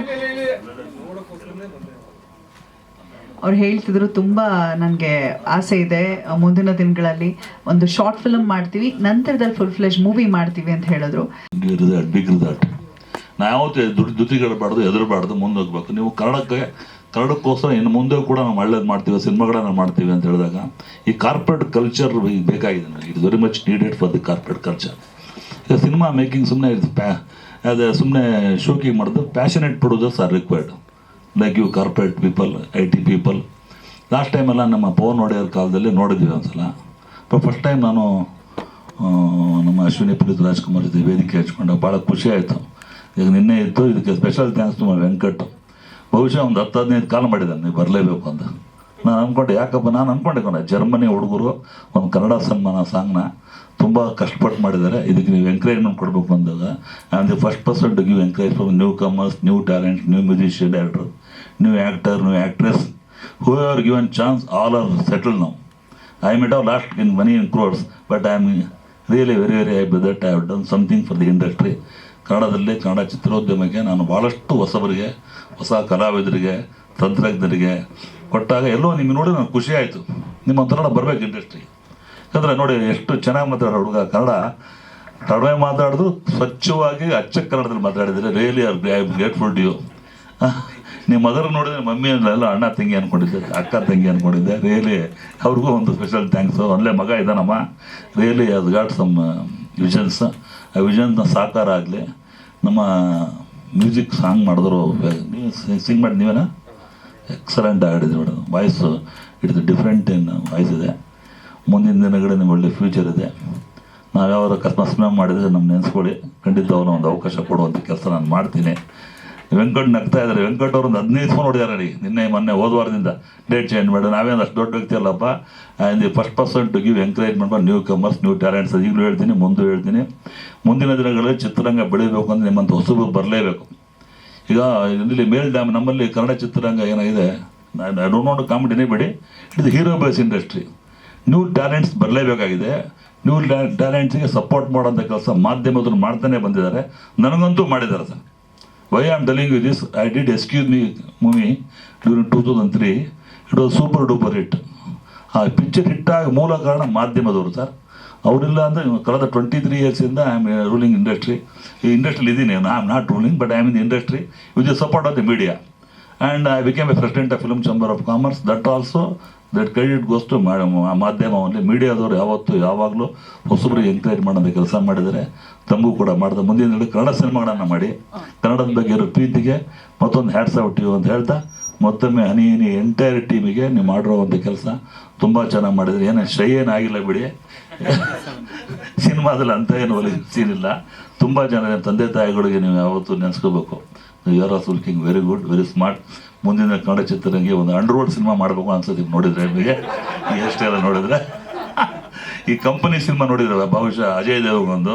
ಅಂತ. ಅವ್ರು ಹೇಳ್ತಿದ್ರು, ತುಂಬಾ ನನಗೆ ಆಸೆ ಇದೆ. ಮುಂದಿನ ದಿನಗಳಲ್ಲಿ ಒಂದು ಶಾರ್ಟ್ ಫಿಲಮ್ ಮಾಡ್ತೀವಿ, ನಂತರದಲ್ಲಿ ಫುಲ್ ಫ್ಲೆಜ್ ಮೂವಿ ಮಾಡ್ತೀವಿ ಅಂತ ಹೇಳಿದ್ರು. ನಾ ಯಾವತ್ತೂ ದುಡ್ಡು ದುತಿಗಳಬಾರ್ದು ಎದುರಬಾರ್ದು ಮುಂದೆ ಹೋಗ್ಬೇಕು ನೀವು ಕನ್ನಡಕ್ಕೆ, ಕನ್ನಡಕ್ಕೋಸ್ಕರ ಇನ್ನು ಮುಂದೆ ಕೂಡ ನಾವು ಒಳ್ಳೇದು ಮಾಡ್ತೀವಿ, ಸಿನಿಮಾಗಳನ್ನ ಮಾಡ್ತೀವಿ ಅಂತ ಹೇಳಿದಾಗ, ಈ ಕಾರ್ಪೊರೇಟ್ ಕಲ್ಚರ್ ಬೇಕಾಗಿದೆ ನನಗೆ it very much needed for the corporate culture ಈಗ ಸಿನಿಮಾ ಮೇಕಿಂಗ್ ಸುಮ್ಮನೆ ಪ್ಯಾ ಅದೇ ಸುಮ್ಮನೆ ಶೋಕಿಂಗ್ ಮಾಡೋದು passionate producers are required like you corporate people I T people last ಟೈಮೆಲ್ಲ ನಮ್ಮ ಪವನ್ ಒಡೆಯರ್ ಕಾಲದಲ್ಲಿ ನೋಡಿದ್ವಿ ಒಂದ್ಸಲ. ಫಸ್ಟ್ ಟೈಮ್ ನಾನು ನಮ್ಮ ಅಶ್ವಿನಿ ಪುನೀತ್ ರಾಜ್ಕುಮಾರ್ ಜೊತೆ ವೇದಿಕೆ ಹಚ್ಕೊಂಡು ಭಾಳ ಖುಷಿ ಆಯಿತು. ಈಗ ನಿನ್ನೆ ಇತ್ತು ಇದಕ್ಕೆ ಸ್ಪೆಷಲ್ ಥ್ಯಾಂಕ್ಸ್ ಟು ವೆಂಕಟ್. ಬಹುಶಃ ಒಂದು ಹತ್ತು, ಹದಿನೈದು ಕಾಲ್ ಮಾಡಿದ್ದಾನೆ, ನೀವು ಬರಲೇಬೇಕು ಅಂತ. ನಾನು ಅಂದ್ಕೊಂಡೆ ಯಾಕಪ್ಪ, ನಾನು ಅಂದ್ಕೊಂಡೆ ಕಣ, ಜರ್ಮನಿ ಹುಡುಗರು ಒಂದು ಕನ್ನಡ ಸನ್ಮಾನ, ಸಾಂಗ್ನ ತುಂಬ ಕಷ್ಟಪಟ್ಟು ಮಾಡಿದ್ದಾರೆ. ಇದಕ್ಕೆ ನೀವು ಎಂಕರೇಜ್ಮೆಂಟ್ ಕೊಡಬೇಕು ಅಂದಾಗ and the first person to give encourage from newcomers new talent new musician director new actor new actress who are given chance all are settle now I might our lost in money in crores but I am really very very happy that I have done something for the industry ಕನ್ನಡದಲ್ಲಿ ಕನ್ನಡ ಚಿತ್ರೋದ್ಯಮಕ್ಕೆ ನಾನು ಭಾಳಷ್ಟು ಹೊಸಬರಿಗೆ, ಹೊಸ ಕಲಾವಿದರಿಗೆ ತಂತ್ರಜ್ಞರಿಗೆ ಕೊಟ್ಟಾಗ ಎಲ್ಲೋ ನಿಮಗೆ ನೋಡಿ ನನಗೆ ಖುಷಿ ಆಯಿತು. ಕನ್ನಡ ಬರಬೇಕು ಇಂಡಸ್ಟ್ರಿ ಯಾಕಂದರೆ ನೋಡಿ ಎಷ್ಟು ಚೆನ್ನಾಗಿ ಮಾತಾಡೋ ಹುಡುಗ ಕನ್ನಡ. ಕಡಿಮೆ ಮಾತಾಡೋದು ಸ್ವಚ್ಛವಾಗಿ ಅಚ್ಚ ಕನ್ನಡದಲ್ಲಿ ಮಾತಾಡಿದರೆ really I am grateful you ನಿಮ್ಮ ಮದರ್ ನೋಡಿದ್ರೆ ಮಮ್ಮಿ ಎಲ್ಲ ಅಣ್ಣ, ತಂಗಿ ಅಂದ್ಕೊಂಡಿದ್ದೆ ಅಕ್ಕ, ತಂಗಿ ಅಂದ್ಕೊಂಡಿದ್ದೆ ರಿಯಲಿ ಅವ್ರಿಗೂ ಒಂದು ಸ್ಪೆಷಲ್ ಥ್ಯಾಂಕ್ಸು ಅಲ್ಲೇ ಮಗ ಇದ್ದಾನಮ್ಮ. ರಿಯಲಿ ಅದು ಗಾಟ್ ಸಮ್ ವಿಷನ್ಸ್ ಆ ವಿಷನ್ಸ್ನ ಸಾಕಾರ ಆಗಲಿ. ನಮ್ಮ ಮ್ಯೂಸಿಕ್ ಸಾಂಗ್ ಮಾಡಿದ್ರು, ನೀವು ಸಿಂಗ್ ಮಾಡಿ ನೀವೇನಾ? ಎಕ್ಸಲೆಂಟ್ ಆಗಿದೆ madam voice it's different in voice ಇದೆ ಮುಂದಿನ ದಿನಗಳೇ ನಿಮ್ಮ ಒಳ್ಳೆ ಫ್ಯೂಚರ್ ಇದೆ. ನಾವು ಯಾವಾಗ ಅಕಸ್ಮಾತ್ ಸಿನಿಮಾ ಮಾಡಿದರೆ ನಮ್ಮ ನೆನೆಸ್ಕೊಳ್ಳಿ. ಅವನು ಒಂದು ಅವಕಾಶ ಕೊಡುವಂಥ ಕೆಲಸ ನಾನು ಮಾಡ್ತೀನಿ. ವೆಂಕಟ್ ನಗ್ತಾ ಇದ್ದಾರೆ ವೆಂಕಟ್ ಒಂದು ಹದಿನೈದು ಫೋನ್ ಹೊಡಿದಾರೆ ರೀ ನಿನ್ನೆ, ಮೊನ್ನೆ ವಾರದಿಂದ. ಡೇಟ್ ಚೇಂಜ್ ಮಾಡಿ. ನಾವೇನು ಅಷ್ಟು ದೊಡ್ಡ ವ್ಯಕ್ತಿ ಅಲ್ಲಪ್ಪ. And the first person to give ಮಾಡ್ಕೊಂಡು ನ್ಯೂ ಕಮರ್ಸ್ ನ್ಯೂ ಟ್ಯಾಲೆಂಟ್ಸ್ ಈಗಲೂ ಹೇಳ್ತೀನಿ, ಮುಂದೂ ಹೇಳ್ತೀನಿ. ಮುಂದಿನ ದಿನಗಳಲ್ಲಿ ಚಿತ್ರರಂಗ ಬೆಳಿಬೇಕು ಅಂದರೆ ನಿಮ್ಮಂಥ ಹೊಸಬರು ಬರಲೇಬೇಕು. ಈಗ ಇಲ್ಲಿ ಮೇಲ್ ಡ್ಯಾಮ್ ನಮ್ಮಲ್ಲಿ ಕನ್ನಡ ಚಿತ್ರರಂಗ ಏನಾಗಿದೆ? I don't not comment anybody it hero base industry new talents ಬರಲೇಬೇಕಾಗಿದೆ. New ಟ್ಯಾಲೆಂಟ್ಸ್ಗೆ ಸಪೋರ್ಟ್ ಮಾಡೋಂಥ ಕೆಲಸ ಮಾಧ್ಯಮದವ್ರು ಮಾಡ್ತಾನೆ ಬಂದಿದ್ದಾರೆ. ನನಗಂತೂ ಮಾಡಿದ್ದಾರೆ sir. Why am telling you this I did Excuse Me movie during two thousand three it was super duper hit ಆ picture ಹಿಟ್ಟಾಗ ಮೂಲ ಕಾರಣ ಮಾಧ್ಯಮದವರು ಸರ್. ಅವರಿಲ್ಲ ಅಂದರೆ ಕಳೆದ ಟ್ವೆಂಟಿ ತ್ರೀ ಇಯರ್ಸಿಂದ ಐ ಆಮ್ ರೂಲಿಂಗ್ ಇಂಡಸ್ಟ್ರಿ ಈ ಇಂಡಸ್ಟ್ರಿಲಿ ಇದ್ದೀನಿ I am not ruling but I am in the industry with the support of the media and I became a president of film chamber of commerce that also that credit goes to ಮಾಧ್ಯಮ only ಮೀಡಿಯಾದವರು ಯಾವತ್ತೂ ಯಾವಾಗಲೂ ಹೊಸಬರಿಗೆ encourage ಮಾಡೋದು ಕೆಲಸ ಮಾಡಿದರೆ ತಮಗೂ ಕೂಡ ಮಾಡಿದೆ. ಮುಂದಿನ ಕನ್ನಡ ಸಿನಿಮಾಗಳನ್ನು ಮಾಡಿ. ಕನ್ನಡದ ಬಗ್ಗೆ ಇರೋ ಪ್ರೀತಿಗೆ ಮತ್ತೊಂದು ಹ್ಯಾಟ್ಸ್ ಔಟ್ ಅಂತ ಹೇಳ್ತಾ, ಮತ್ತೊಮ್ಮೆ ಹನಿ ಹನಿ ಎಂಟೈರ್ ಟೀಮಿಗೆ ನೀವು ಮಾಡಿರುವಂಥ ಕೆಲಸ ತುಂಬ ಚೆನ್ನಾಗಿ ಮಾಡಿದ್ರಿ. ಏನೋ ಶ್ರೇಯೇನಾಗಿಲ್ಲ ಏನಾಗಿಲ್ಲ ಬಿಡಿ. ಸಿನಿಮಾದಲ್ಲಿ ಅಂತ ಏನು ಒಲಿ ಸೀನ್ ಇಲ್ಲ. ತುಂಬ ಜನ ತಂದೆ ತಾಯಿಗಳಿಗೆ ನೀವು ಯಾವತ್ತೂ ನೆನೆಸ್ಕೋಬೇಕು. You are looking very good very smart ಮುಂದಿನ ಕನ್ನಡ ಚಿತ್ರರಂಗೆ ಒಂದು ಅಂಡರ್ವರ್ಡ್ ಸಿನಿಮಾ ಮಾಡಬೇಕು ಅನ್ಸುತ್ತೆ ನೋಡಿದ್ರೆ ನಿಮಗೆ. ಎಷ್ಟೆಲ್ಲ ನೋಡಿದ್ರೆ. ಈ ಕಂಪನಿ ಸಿನಿಮಾ ನೋಡಿದ್ರಲ್ಲ, ಬಹುಶಃ ಅಜಯ್ ದೇವಗೊಂದು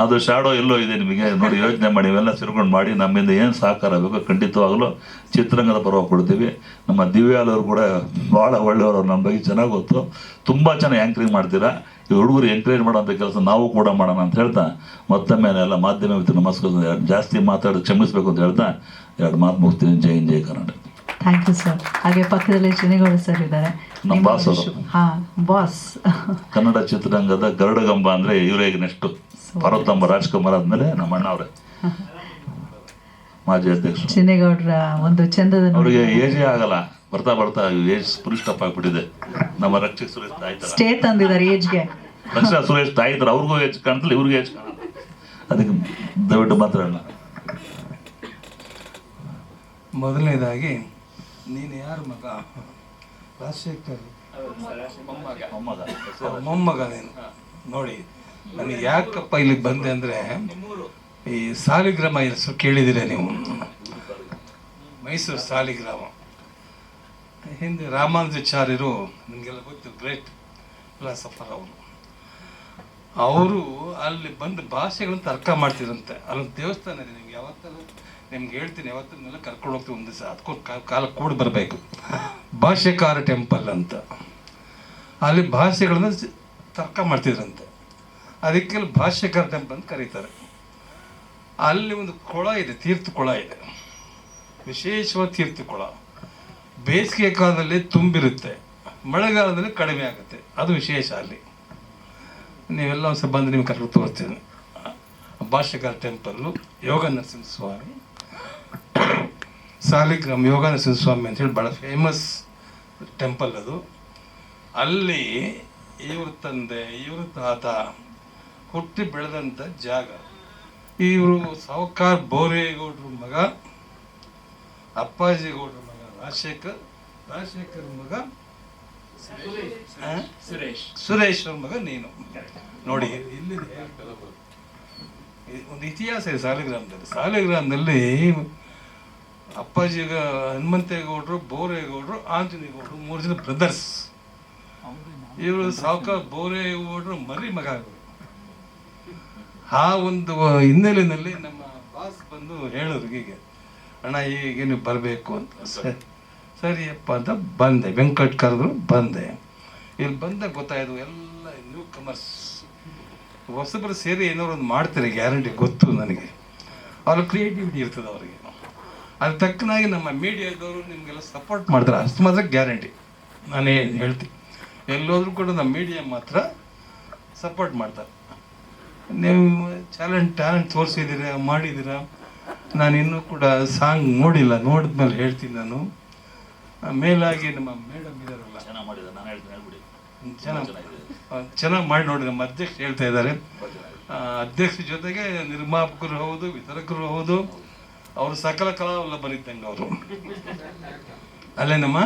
ಅದು ಶಾಡೋ ಎಲ್ಲೋ ಇದೆ ನಿಮಗೆ. ನೋಡಿ ಯೋಚನೆ ಮಾಡಿ, ಇವೆಲ್ಲ ಸೇರ್ಕೊಂಡು ಮಾಡಿ, ನಮ್ಮಿಂದ ಏನು ಸಹಕಾರ ಬೇಕು ಖಂಡಿತವಾಗಲೂ ಚಿತ್ರರಂಗದ ಪರವಾಗಿ ಕೊಡ್ತೀವಿ. ನಮ್ಮ ದಿವ್ಯಾಲವರು ಕೂಡ ಭಾಳ ಒಳ್ಳೆಯವರು ನಮ್ಮ ಬಗ್ಗೆ ಚೆನ್ನಾಗಿ ಗೊತ್ತು. ತುಂಬ ಚೆನ್ನಾಗಿ ಆ್ಯಂಕರಿಂಗ್ ಮಾಡ್ತೀರಾ. ಈ ಹುಡುಗರು ಎಂಕರೇಜ್ ಮಾಡೋಂಥ ಕೆಲಸ ನಾವು ಕೂಡ ಮಾಡೋಣ ಅಂತ ಹೇಳ್ತಾ, ಮತ್ತೊಮ್ಮೆ ಎಲ್ಲ ಮಾಧ್ಯಮ ನಮಸ್ಕಾರ ಜಾಸ್ತಿ ಮಾತಾಡಿ ಕ್ಷಮಿಸಬೇಕು ಅಂತ ಹೇಳ್ತಾ, ಎರಡು ಮಾತು ಮುಗಿಸ್ತೀನಿ. Jai Hind, Jai Karnataka. Thank you sir ಹಾಗೆ ಪಕ್ಕದಲ್ಲಿ ಶ್ರೀನಿಗೌಡ ಸರ್ ಇದ್ದಾರೆ. ಹಾ ಬಾಸ್ ಕನ್ನಡ ಚಿತ್ರರಂಗದ ಗರುಡಗಂಬ ಅಂದರೆ ಇವರೇ ಈಗ ನೆಕ್ಸ್ಟು ಪಾರ್ವತಮ್ಮ ರಾಜ್ಕುಮಾರ್ ಆದಮೇಲೆ ನಮ್ಮ ಅಣ್ಣ ಅವರೇ. ಮಾಜಿ ಅಧ್ಯಕ್ಷ ಚಿನ್ನೇಗೌಡರ ಒಂದು ಚಂದದ ಅವರಿಗೆ ಏಜೇ ಆಗಲ್ಲ. ಬರ್ತಾ ಬರ್ತಾ ಏಜ್ ಫುಲ್ ಸ್ಟಾಪ್ ಆಗ್ಬಿಟ್ಟಿದೆ. ನಮ್ಮ ರಕ್ಷಕ ಸುರೇಶ್ ತಾಯಿ ಸ್ಟೇ ತಂದಿದ್ದಾರೆ ಏಜ್ಗೆ ರಕ್ಷಕ ಸುರೇಶ್ ತಾಯ್ತರ ಅವ್ರಿಗೂ ಏಜ್ ಕಾಣ್ತಲ್ಲ ಇವ್ರಿಗೂ ಏಜ್ ಕಾಣಲ್ಲ. ಅದಕ್ಕೆ ದಯವಿಟ್ಟು ಮಾತ್ರ ಮೊದಲನೇದಾಗಿ ನೀನು ಯಾರು ಮಗ? ರಾಜಶೇಖರ್. ಮೊಮ್ಮಗ. ನೀನು. ನೋಡಿ ನನಗೆ ಯಾಕಪ್ಪ ಇಲ್ಲಿಗೆ ಬಂದೆ ಅಂದರೆ ಈ ಸಾಲಿಗ್ರಾಮ ಹೆಸರು ಕೇಳಿದಿರ ನೀವು? ಮೈಸೂರು ಸಾಲಿಗ್ರಾಮ. ಹಿಂದೆ ರಾಮಾನುಜಾಚಾರ್ಯರು ನಿಮಗೆಲ್ಲ ಗೊತ್ತು ಗ್ರೇಟ್ ಫಿಲಾಸಫರ್ ಅವರು. ಅವರು ಅಲ್ಲಿ ಬಂದು ಭಾಷೆಗಳನ್ನು ತರ್ಕ ಮಾಡ್ತಿದ್ರಂತೆ. ಅಲ್ಲೊಂದು ದೇವಸ್ಥಾನ ಇದೆ ನಿಮ್ಗೆ ಯಾವತ್ತೂ? ನಿಮ್ಗೆ ಹೇಳ್ತೀನಿ ಯಾವತ್ತನ್ನೆಲ್ಲ ಕರ್ಕೊಂಡು ಹೋಗ್ತೀವಿ ಒಂದು ದಿವಸ. ಅದಕ್ಕೊಂದು ಕಾಲ ಕೂಡಿ ಬರಬೇಕು. ಭಾಷೆಕಾರ ಟೆಂಪಲ್ ಅಂತ. ಅಲ್ಲಿ ಭಾಷೆಗಳನ್ನ ತರ್ಕ ಮಾಡ್ತಿದ್ರಂತೆ. ಅದಕ್ಕೆ ಭಾಷ್ಯಕಾರ ಟೆಂಪಲ್ ಅಂತ ಕರೀತಾರೆ. ಅಲ್ಲಿ ಒಂದು ಕೊಳ ಇದೆ, ತೀರ್ಥ ಕೊಳ ಇದೆ. ವಿಶೇಷವಾದ ತೀರ್ಥ ಕೊಳ. ಬೇಸಿಗೆ ಕಾಲದಲ್ಲಿ ತುಂಬಿರುತ್ತೆ. ಮಳೆಗಾಲದಲ್ಲಿ ಕಡಿಮೆ ಆಗುತ್ತೆ. ಅದು ವಿಶೇಷ ಅಲ್ಲಿ. ನೀವೆಲ್ಲ ಒಂದು ಬಂದು ನಿಮ್ಗೆ ಕರ್ಕೊಂಡು ತೋರ್ತೀನಿ ಭಾಷ್ಯಕಾರ ಟೆಂಪಲ್ಲು ಯೋಗ ನರಸಿಂಹ ಸ್ವಾಮಿ ಸಾಲಿಗ್ರಾಮ್ ಯೋಗ ನರಸಿಂಹ ಸ್ವಾಮಿ ಅಂತ ಹೇಳಿ ಭಾಳ ಫೇಮಸ್ ಟೆಂಪಲ್ ಅದು. ಅಲ್ಲಿ ಇವ್ರ ತಂದೆ ಇವ್ರ ತಾತ ಹುಟ್ಟಿ ಬೆಳೆದಂಥ ಜಾಗ. ಇವರು ಸಾವುಕಾರ್ ಬೋರೇಗೌಡ್ರ ಮಗ ಅಪ್ಪಾಜಿ ಗೌಡ್ರ ಮಗ ರಾಜಶೇಖರ್ ರಾಜಶೇಖರ್ ಮಗ ಸುರೇಶ್. ಸುರೇಶ್ ಅವ್ರ ಮಗ ನೀನು. ನೋಡಿ ಇಲ್ಲಿ ಒಂದು ಇತಿಹಾಸ ಇದೆ ಸಾಲಿಗ್ರಾಮದಲ್ಲಿ. ಸಾಲಿಗ್ರಾಮದಲ್ಲಿ ಅಪ್ಪಾಜಿ ಹನುಮಂತೇಗೌಡರು, ಬೋರೇಗೌಡರು ಆಂಜನೇಯಗೌಡರು ಮೂರು ಜನ ಬ್ರದರ್ಸ್ ಇವರು ಸಾವುಕಾರ ಬೋರೇಗೌಡರು ಮರಿ ಮಗ ಆ ಒಂದು ಹಿನ್ನೆಲೆಯಲ್ಲಿ ನಮ್ಮ ಬಾಸ್ ಬಂದು ಹೇಳೋರು ಹೀಗೆ, ಅಣ್ಣ ಹೀಗೆ ನೀವು ಬರಬೇಕು ಅಂತ. ಸರಿ. ಸರಿಯಪ್ಪ ಅಂತ ಬಂದೆ. ವೆಂಕಟ್ ಕರೆದ್ರು, ಬಂದೆ. ಇಲ್ಲಿ ಬಂದಾಗ ಗೊತ್ತಾಯಿತು, ಎಲ್ಲ ನ್ಯೂ ಕಮರ್ಸ್ ಹೊಸಬ್ರು ಸೇರಿ ಏನಾದ್ರು ಒಂದು ಮಾಡ್ತಾರೆ, ಗ್ಯಾರಂಟಿ ಗೊತ್ತು ನನಗೆ. ಅವ್ರ ಕ್ರಿಯೇಟಿವಿಟಿ ಇರ್ತದೆ ಅವರಿಗೆ. ಅದ್ರ ತಕ್ಕನಾಗಿ ನಮ್ಮ ಮೀಡಿಯಾದವರು ನಿಮಗೆಲ್ಲ ಸಪೋರ್ಟ್ ಮಾಡ್ತಾರೆ. ಅಷ್ಟು ಮಾತ್ರ ಗ್ಯಾರಂಟಿ ನಾನೇ ಹೇಳ್ತೀನಿ ಎಲ್ಲೋದ್ರೂ ಕೂಡ ನಮ್ಮ ಮೀಡಿಯಾ ಮಾತ್ರ ಸಪೋರ್ಟ್ ಮಾಡ್ತಾರೆ. ನೀವು ಚಾಲೆಂಟ್ ಟ್ಯಾಲೆಂಟ್ ತೋರಿಸಿದ್ದೀರಾ ಮಾಡಿದ್ದೀರಾ ನಾನು ಇನ್ನೂ ಕೂಡ ಸಾಂಗ್ ನೋಡಿಲ್ಲ ನೋಡಿದ್ಮೇಲೆ ಹೇಳ್ತೀನಿ ನಾನು. ಮೇಲಾಗಿ ನಮ್ಮ ಮೇಡಮ್ ಇದಾರಲ್ಲ. ಚೆನ್ನಾಗಿ ಮಾಡಿದೆ ನಾನು ಹೇಳ್ತೀನಿ ಹೇಳ್ಬಿಡಿ. ಚೆನ್ನಾಗಿ ಚೆನ್ನಾಗಿ ಮಾಡಿ ನೋಡಿ ನಮ್ಮ ಅಧ್ಯಕ್ಷ ಹೇಳ್ತಾ ಇದ್ದಾರೆ. ಅಧ್ಯಕ್ಷ ಅಧ್ಯಕ್ಷರ ಜೊತೆಗೆ ನಿರ್ಮಾಪಕರು ಹೌದು ವಿತರಕರು ಹೌದು. ಅವರು ಸಕಲ ಕಲಾವಲ್ಲಭನಿದ್ದಂಗೆ ಅವರು. ಅಲ್ಲೇನಮ್ಮ?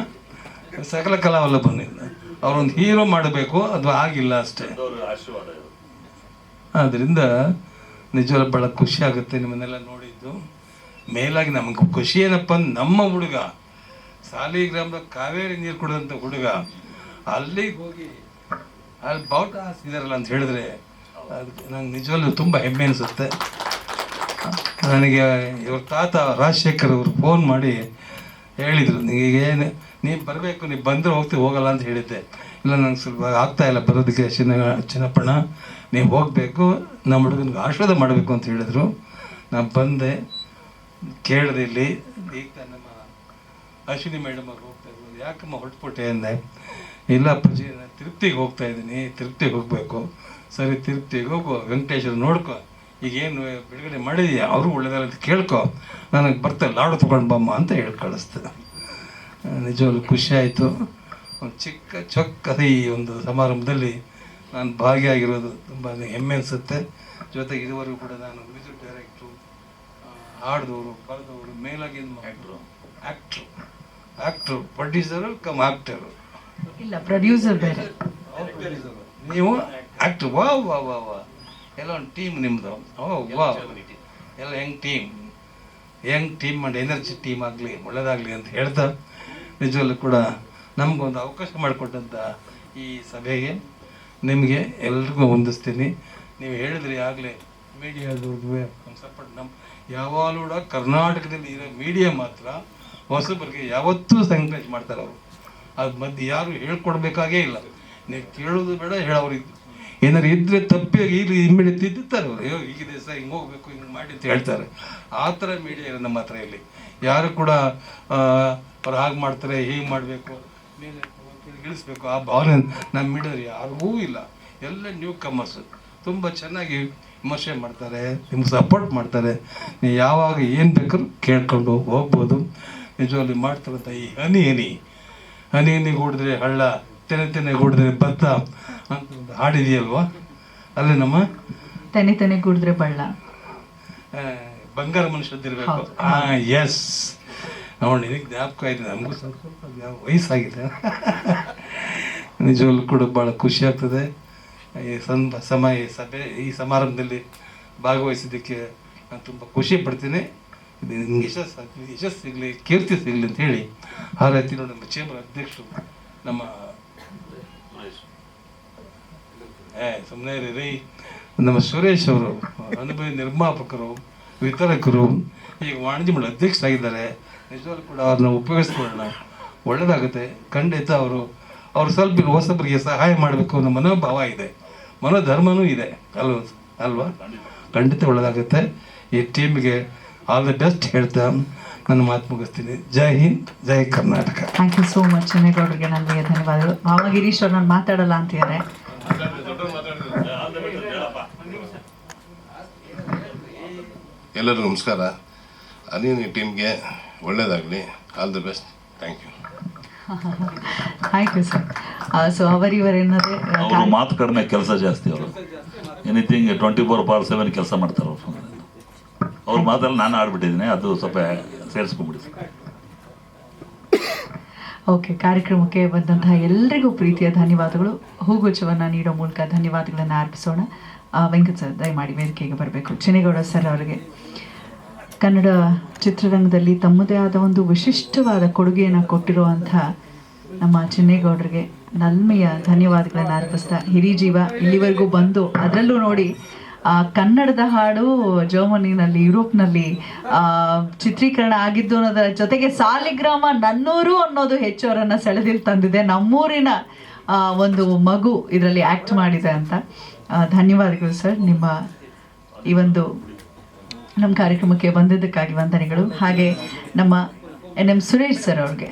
ಸಕಲ ಸಕಲ ಕಲಾವಲ್ಲಭನಿದ್ದ ಅವರೊಂದು ಹೀರೋ ಮಾಡಬೇಕು ಅದು ಆಗಿಲ್ಲ ಅಷ್ಟೇ. ಆದ್ದರಿಂದ ನಿಜವಾಗ್ಲೂ ಭಾಳ ಖುಷಿ ಆಗುತ್ತೆ ನಿಮ್ಮನ್ನೆಲ್ಲ ನೋಡಿದ್ದು. ಮೇಲಾಗಿ ನಮಗೆ ಖುಷಿ ಏನಪ್ಪ ನಮ್ಮ ಹುಡುಗ ಸಾಲಿಗ್ರಾಮದ ಕಾವೇರಿ ನೀರು ಕುಡಿದಂಥ ಹುಡುಗ ಅಲ್ಲಿಗೆ ಹೋಗಿ ಅಲ್ಲಿ ಬಾವುಟ ಹಾಸಿದಾರಲ್ಲ ಅಂತ ಹೇಳಿದ್ರೆ ಅದಕ್ಕೆ ನಂಗೆ ನಿಜವಾಗ್ಲೂ ತುಂಬ ಹೆಮ್ಮೆ ಅನಿಸುತ್ತೆ. ನನಗೆ ಇವ್ರ ತಾತ ರಾಜಶೇಖರ್ ಅವರು ಫೋನ್ ಮಾಡಿ ಹೇಳಿದರು. ಏನು ನೀವು ಬರಬೇಕು ನೀವು ಬಂದರೆ ಹೋಗ್ತೀವಿ ಹೋಗಲ್ಲ ಅಂತ ಹೇಳಿದ್ದೆ. ಇಲ್ಲ, ನಂಗೆ ಸ್ವಲ್ಪ ಆಗ್ತಾ ಇಲ್ಲ, ಬರೋದಕ್ಕೆ ಚಿನ್ನ, ಚಿನ್ನಪ್ಪಣ್ಣ. ನೀವು ಹೋಗಬೇಕು ನಮ್ಮ ಹುಡುಗನಿಗೆ ಆಶೀರ್ವಾದ ಮಾಡಬೇಕು ಅಂತ ಹೇಳಿದರು. ನಾನು ಬಂದೆ, ಕೇಳಿದೆ ಇಲ್ಲಿ, ಈಗ ನಮ್ಮ ಅಶ್ವಿನಿ ಮೇಡಮ್ ಅವ್ರು ಹೋಗ್ತಾ ಇದ್ರು. ಯಾಕಮ್ಮ ಹೊಟ್ಬಿಟ್ಟೆ ಅಂದೆ. ಇಲ್ಲ ನಾನು ತಿರುಪ್ತಿಗೆ ಹೋಗ್ತಾ ಇದ್ದೀನಿ ತಿರುಪ್ತಿಗೆ ಹೋಗಬೇಕು. ಸರಿ ತಿರುಪ್ತಿಗೆ ಹೋಗು, ವೆಂಕಟೇಶ್ವರ ನೋಡ್ಕೊ. ಈಗೇನು ಬಿಡುಗಡೆ ಮಾಡಿದೀಯ? ಅವರು ಅಂತ ಕೇಳ್ಕೊ. ನನಗೆ ಬರ್ತಾ ಲಾಡು ತೊಗೊಂಡು ಬಮ್ಮ ಅಂತ ಹೇಳಿ ಕಳಿಸ್ತದೆ ನಿಜವಾಗ್ಲೂ ಖುಷಿ ಆಯಿತು. ಒಂದು ಚಿಕ್ಕ ಚೊಕ್ಕದ ಈ ಒಂದು ಸಮಾರಂಭದಲ್ಲಿ ನಾನು ಭಾಗಿಯಾಗಿರೋದು ತುಂಬ ಹೆಮ್ಮೆ ಅನಿಸುತ್ತೆ. ಜೊತೆಗೆ ಇದುವರೆಗೂ ಕೂಡ ನಾನು ಮ್ಯೂಸಿಕ್ ಡೈರೆಕ್ಟ್ರು ಹಾಡಿದವರು ಬರೆದವರು ಮೇಲಾಗಿ actor actor actor producer come actor ಇಲ್ಲ ಪ್ರೊಡ್ಯೂಸರ್ ಬೇರೆ. ನೀವು ಆ್ಯಕ್ಟ್ರು ವಾ ವಾ ವಾ ವಾ. ಎಲ್ಲ ಒಂದು ಟೀಮ್ ನಿಮ್ಮದು ಓ ವಾ ಎಲ್ಲ ಹೆಂಗ್ ಟೀಮ್ ಹೆಂಗ್ ಟೀಮ್ ಮಾಡಿ ಎನರ್ಜಿ ಟೀಮ್ ಆಗಲಿ ಒಳ್ಳೇದಾಗಲಿ ಅಂತ ಹೇಳ್ತಾ ನಿಜವಲ್ಲೂ ಕೂಡ ನಮಗೊಂದು ಅವಕಾಶ ಮಾಡಿಕೊಟ್ಟಂಥ ಈ ಸಭೆಗೆ ನಿಮಗೆ ಎಲ್ರಿಗೂ ಹೊಂದಿಸ್ತೀನಿ ನೀವು ಹೇಳಿದ್ರಿ ಆಗಲೇ ಮೀಡಿಯಾದವ್ರಿಗೆ ಸಪೋರ್ಟ್ ನಮ್ಮ ಯಾವಾಗಲೂ ಕೂಡ ಕರ್ನಾಟಕದಲ್ಲಿ ಇರೋ ಮೀಡಿಯಾ ಮಾತ್ರ ಹೊಸಬರಿಗೆ ಯಾವತ್ತೂ ಸಂಕರೇಜ್ ಮಾಡ್ತಾರೆ ಅವರು ಅದು ಮಧ್ಯೆ ಯಾರು ಹೇಳ್ಕೊಡ್ಬೇಕಾಗೇ ಇಲ್ಲ. ನೀವು ಕೇಳೋದು ಬೇಡ ಹೇಳೋರಿಗೆ ಏನಾರು ಇದ್ರೆ ತಪ್ಪಿಯಾಗಿ ಇಲ್ಲಿ ಇಮ್ಮಿಡಿಯೇಟ್ ತಿದ್ದುತ್ತಾರೆ ಅವರು. ಅಯ್ಯೋ ಹೀಗಿದೆ ಸರ್ ಹಿಂಗೆ ಹೋಗ್ಬೇಕು, ಹಿಂಗೆ ಮಾಡಿ ಅಂತ ಹೇಳ್ತಾರೆ. ಆ ಥರ ಮೀಡಿಯಾ ಇರೋದು ನಮ್ಮ ಹತ್ರ ಇಲ್ಲಿ. ಯಾರು ಕೂಡ ಅವ್ರು ಹಾಗೆ ಮಾಡ್ತಾರೆ, ಹೇಗೆ ಮಾಡಬೇಕು ಮೇಲೆ ಇಳಿಸ್ಬೇಕು. ಆ ಭಾವನೆ ನಮ್ಮ ಮೀಡಿಯಾ ಯಾರಿಗೂ ಇಲ್ಲ. ಎಲ್ಲ ನ್ಯೂ ಕಮರ್ಸ್ ತುಂಬ ಚೆನ್ನಾಗಿ ವಿಮರ್ಶೆ ಮಾಡ್ತಾರೆ, ನಿಮ್ಗೆ ಸಪೋರ್ಟ್ ಮಾಡ್ತಾರೆ. ನೀವು ಯಾವಾಗ ಏನು ಬೇಕಾದ್ರೂ ಕೇಳ್ಕೊಂಡು ಹೋಗ್ಬೋದು. ನಿಜವಾಗಿ ಮಾಡ್ತಾರಂತ ಈ ಹನಿ ಹನಿ. ಹನಿ ಹನಿ ಕೂಡಿದ್ರೆ ಹಳ್ಳ, ತೆನೆ ತೆನೆ ಕೂಡಿದ್ರೆ ಭತ್ತ ಅಂತ ಹಾಡಿದೆಯಲ್ವಾ? ಅಲ್ಲೇ ನಮ್ಮ ತೆನೆ ತನೆ ಕುಡಿದ್ರೆ ಬಳ್ಳ. ಆ, ಬಂಗಾರ ಮನುಷ್ಯದ್ದಿರ್ಬೇಕು ಹಾ ಎಸ್ ನೋಡಿ ನಿನಗೆ ಜ್ಞಾಪಕ ಆಯ್ತು ನಮಗೂ ಸ್ವಲ್ಪ ಸ್ವಲ್ಪ ವಯಸ್ಸಾಗಿದೆ. ನಿಜವಾಗ್ಲೂ ಕೂಡ ಭಾಳ ಖುಷಿ ಆಗ್ತದೆ. ಈ ಸಂದ ಸಮಯ ಈ ಸಭೆ ಈ ಸಮಾರಂಭದಲ್ಲಿ ಭಾಗವಹಿಸಿದ್ದಕ್ಕೆ ನಾನು ತುಂಬ ಖುಷಿ ಪಡ್ತೀನಿ. ಇದು ಯಶಸ್ಸು ಯಶಸ್ಸು ಸಿಗಲಿ ಕೀರ್ತಿ ಸಿಗಲಿ ಅಂತ ಹೇಳಿ ಹಾರೈತಿ ನೋಡಿ ನಮ್ಮ ಚೇಂಬರ್ ಅಧ್ಯಕ್ಷರು ನಮ್ಮ ಸುಮ್ಮನೆ ರೀ ನಮ್ಮ ಸುರೇಶ್ ಅವರು, ಅನುಭವಿ ನಿರ್ಮಾಪಕರು, ವಿತರಕರು, ಈಗ ವಾಣಿಜ್ಯ ಮಂಡಳಿ ಅಧ್ಯಕ್ಷರಾಗಿದ್ದಾರೆ. ನಿಜವಾಗ್ಲೂ ಕೂಡ ಅವ್ರನ್ನ ಉಪಯೋಗಿಸ್ಕೊಳ್ಳೋಣ. ಒಳ್ಳೆಯದಾಗುತ್ತೆ ಖಂಡಿತ ಅವರು, ಅವ್ರು ಸ್ವಲ್ಪ ಹೊಸಬರಿಗೆ ಸಹಾಯ ಮಾಡಬೇಕು ಅನ್ನೋ ಮನೋಭಾವ ಇದೆ. ಮನೋಧರ್ಮನೂ ಇದೆ. ಅಲ್ವ? ಅಲ್ವಾ? ಖಂಡಿತ ಒಳ್ಳೆಯದಾಗುತ್ತೆ ಈ ಟೀಮ್ಗೆ ಆಲ್ ದ ಬೆಸ್ಟ್ ಹೇಳ್ತಾ ನನ್ನ ಮಾತು ಮುಗಿಸ್ತೀನಿ. Jai Hind, Jai Karnataka. Thank you so much ಚೆನ್ನೇಗೌಡರಿಗೆ ನನಗೆ ಧನ್ಯವಾದಗಳು. ಭಾವ ಗಿರೀಶ್ ನಾನು ಮಾತಾಡಲ್ಲ ಅಂತಿದ್ದಾರೆ. ಎಲ್ಲರಿಗೂ ನಮಸ್ಕಾರ. ಅನಿಯನ್ ಟೀಮ್ಗೆ ಒಳ್ಳೆಯದಾಗಲಿ all the best thank you thank you sir so ಅವರಿವರೇನದೇ ಅವರು ಮಾತು ಕಡಿಮೆ ಕೆಲಸ ಜಾಸ್ತಿ ಅವರು. Anything twenty four by seven ಕೆಲಸ ಮಾಡ್ತಾರೆ ಅವರು ಅವ್ರ ಮಾತಲ್ಲಿ ನಾನು ಆಡ್ಬಿಟ್ಟಿದ್ದೀನಿ ಅದು ಸ್ವಲ್ಪ ಸೇರಿಸ್ಕೊಂಡ್ಬಿಡಿ ಓಕೆ ಕಾರ್ಯಕ್ರಮಕ್ಕೆ ಬಂದಂತಹ ಎಲ್ಲರಿಗೂ ಪ್ರೀತಿಯ ಧನ್ಯವಾದಗಳು. ಹೂಗುಚ್ಛವನ್ನು ನೀಡೋ ಮೂಲಕ ಧನ್ಯವಾದಗಳನ್ನು ಅರ್ಪಿಸೋಣ. ವೆಂಕಟ್ ಸರ್, ದಯಮಾಡಿ ವೇದಿಕೆಗೆ ಬರಬೇಕು. ಚಿನ್ನೇಗೌಡ ಸರ್ ಅವರಿಗೆ. ಕನ್ನಡ ಚಿತ್ರರಂಗದಲ್ಲಿ ತಮ್ಮದೇ ಆದ ಒಂದು ವಿಶಿಷ್ಟವಾದ ಕೊಡುಗೆಯನ್ನು ಕೊಟ್ಟಿರುವಂಥ ನಮ್ಮ ಚಿನ್ನೇಗೌಡರಿಗೆ ನಲ್ಮೆಯ ಧನ್ಯವಾದಗಳನ್ನು ಅರ್ಪಿಸ್ತಾ ಹಿರಿ ಜೀವ ಇಲ್ಲಿವರೆಗೂ ಬಂದು ಅದರಲ್ಲೂ ನೋಡಿ, ಆ ಕನ್ನಡದ ಹಾಡು ಜರ್ಮನಿನಲ್ಲಿ, ಯುರೋಪ್ನಲ್ಲಿ ಚಿತ್ರೀಕರಣ ಆಗಿದ್ದು ಅನ್ನೋದರ ಜೊತೆಗೆ ಸಾಲಿಗ್ರಾಮ ನನ್ನೂರು ಅನ್ನೋದು ಹೆಚ್ಚು ಸೆಳೆದಿಲ್ ತಂದಿದೆ. ನಮ್ಮೂರಿನ ಒಂದು ಮಗು ಇದರಲ್ಲಿ ಆ್ಯಕ್ಟ್ ಮಾಡಿದೆ ಅಂತ. ಧನ್ಯವಾದಗಳು ಸರ್, ನಿಮ್ಮ ಈ ಒಂದು ನಮ್ಮ ಕಾರ್ಯಕ್ರಮಕ್ಕೆ ಬಂದಿದ್ದಕ್ಕಾಗಿ ವಂದನೆಗಳು. ಹಾಗೆ ನಮ್ಮ ಎನ್ ಎಂ ಸುರೇಶ್ ಸರ್ ಅವ್ರಿಗೆ.